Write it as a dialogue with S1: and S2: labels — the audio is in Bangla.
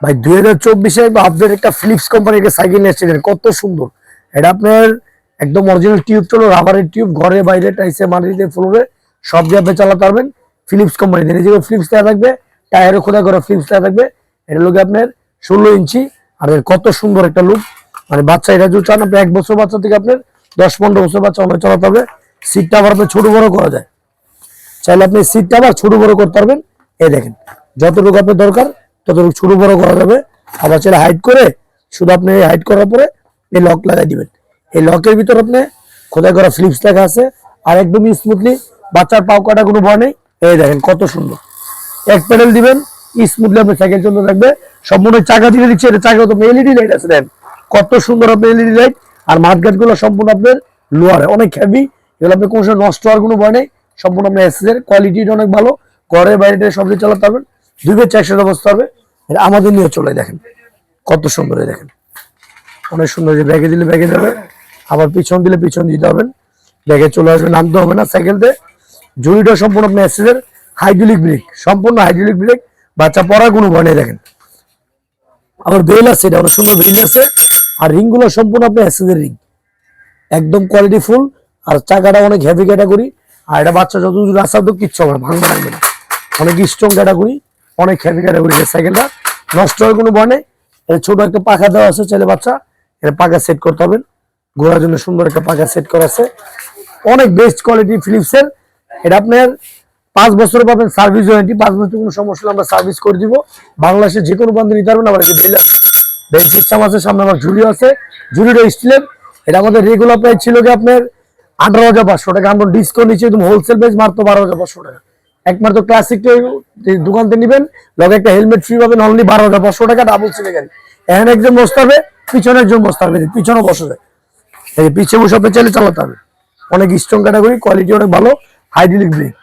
S1: ভাই, দুই হাজার চব্বিশে আপডেট একটা ফিলিপস কোম্পানির একটা সাইকেল এসেছিলেন, কত সুন্দর। এটা আপনার একদম অরিজিনাল টিউব চলো রাবারের টিউব ঘরে বাইরে টাইসে, মাটিতে ফ্লোরে সব দিয়ে আপনি চালাতে পারবেন ফিলিপস কোম্পানি এই যে ফিলিপস দেওয়া থাকবে, টায়ারও খোদা করা ফিলিপস দেওয়া থাকবে। এটা লোকে আপনার ষোলো ইঞ্চি, আর কত সুন্দর একটা লুক মানে বাচ্চা, এটা যদি চান আপনি এক বছর বাচ্চা থেকে আপনার দশ পনেরো বছর বাচ্চা অনেক চালাতে হবে। সিটটা আবার আপনার ছোট বড় করা যায়। চাইলে আপনি সিটটা আবার ছোট বড় করতে পারবেন। এই দেখেন, যতটুকু আপনার দরকার ততটুকু ছোট বড় করা যাবে। আবার চাইলে হাইট করে শুধু আপনি হাইট করার পরে এই লক লাগাই দিবেন। এই লকের ভিতর আপনি খোদাই করা ফ্লিপস লেখা আছে। আর একদম স্মুথলি বাচ্চার পাও কাটা কোনো ভয় নেই। এই দেখেন কত সুন্দর। এক প্যাডেল দিবেন স্মুথলি আপনার সাইকেল চলতে থাকবে। সম্পূর্ণ চাকা দিয়ে দিচ্ছে, এটা চাকা তো এলইডি লাইট আছে দেন কত সুন্দর আপনার এলইডি লাইট আর মাঠঘাটগুলো সম্পূর্ণ আপনার লোয়ার অনেক হেভি এগুলো আপনি কোনো সময় নষ্ট হওয়ার কোনো ভয় নেই। সম্পূর্ণ আপনার এসএসের কোয়ালিটিটা অনেক ভালো। ঘরে বাইরে সব চালাতে পারবেন। দুই বেচ একসাথে অবস্থা হবে। এটা আমাদের নিয়ে চলে দেখেন। কত সুন্দর দেখেন। অনেক সুন্দর যে ব্যাগে দিলে ব্যাগে যাবে, আবার পিছন দিলে পিছন দিতে হবেন ব্যাগে চলে আসবে, নামতে হবে না সাইকেলতে জুড়িটা সম্পূর্ণ আপনার এসএসের হাইড্রোলিক ব্রেক সম্পূর্ণ হাইড্রোলিক ব্রেক বাচ্চা পড়ার কোনো ভয় নেই দেখেন। আবার বেল আছে, এটা অনেক সুন্দর বেল আছে। আর রিংগুলো সম্পূর্ণ আপনার এসএসের রিং একদম কোয়ালিটি ফুল আর চাকাটা অনেক হেভি ক্যাটাগরি আর এটা বাচ্চা যত রাস্তা তো কিচ্ছু হবে না, ভাঙবে লাগবে না। অনেক স্ট্রং ক্যাটাগরি অনেক হেভি ক্যাটাগরি সাইকেলটা। নষ্ট হওয়ার কোনো ভয় নেই ছোট একটা পাখা দেওয়া আছে ছেলে বাচ্চা এটা পাখা সেট করতে হবে। ঘোরার জন্য সুন্দর একটা পাখা সেট করা আছে। অনেক বেস্ট কোয়ালিটি ফিলিপসের এটা আপনার পাঁচ বছর পাবেন সার্ভিস ওয়ারেন্টি পাঁচ বছর কোনো সমস্যা হলে আমরা সার্ভিস করে দিব। বাংলাদেশের যে কোনো বান্ধব নিতে পারবেন আমার বেল আছে বেল সিস্টেম আছে, সামনে আমার ঝুড়ি আছে। ঝুড়িটা স্টিলের এটা আমাদের রেগুলার প্রাইস ছিল কি আপনার আঠারো হাজার পাঁচশো টাকা। আমরা ডিসকাউন্ট নিচ্ছি একদম হোলসেল প্রাইস মাত্র বারো হাজার পাঁচশো টাকা। একমাত্র ক্লাসিক দোকান থেকে নিবেন, লগে একটা হেলমেট ফ্রি পাবেন অনলি বারো হাজার পাঁচশো টাকা ডাবল সিলে গাড়ি এখন একজন বসতে হবে পিছনে একজন বসতে হবে পিছনে বসে যায়। এই পিছিয়ে বসে চাইলে চালাতে হবে অনেক স্ট্রং ক্যাটাগরি কোয়ালিটি অনেক ভালো হাইড্রোলিক ব্রেক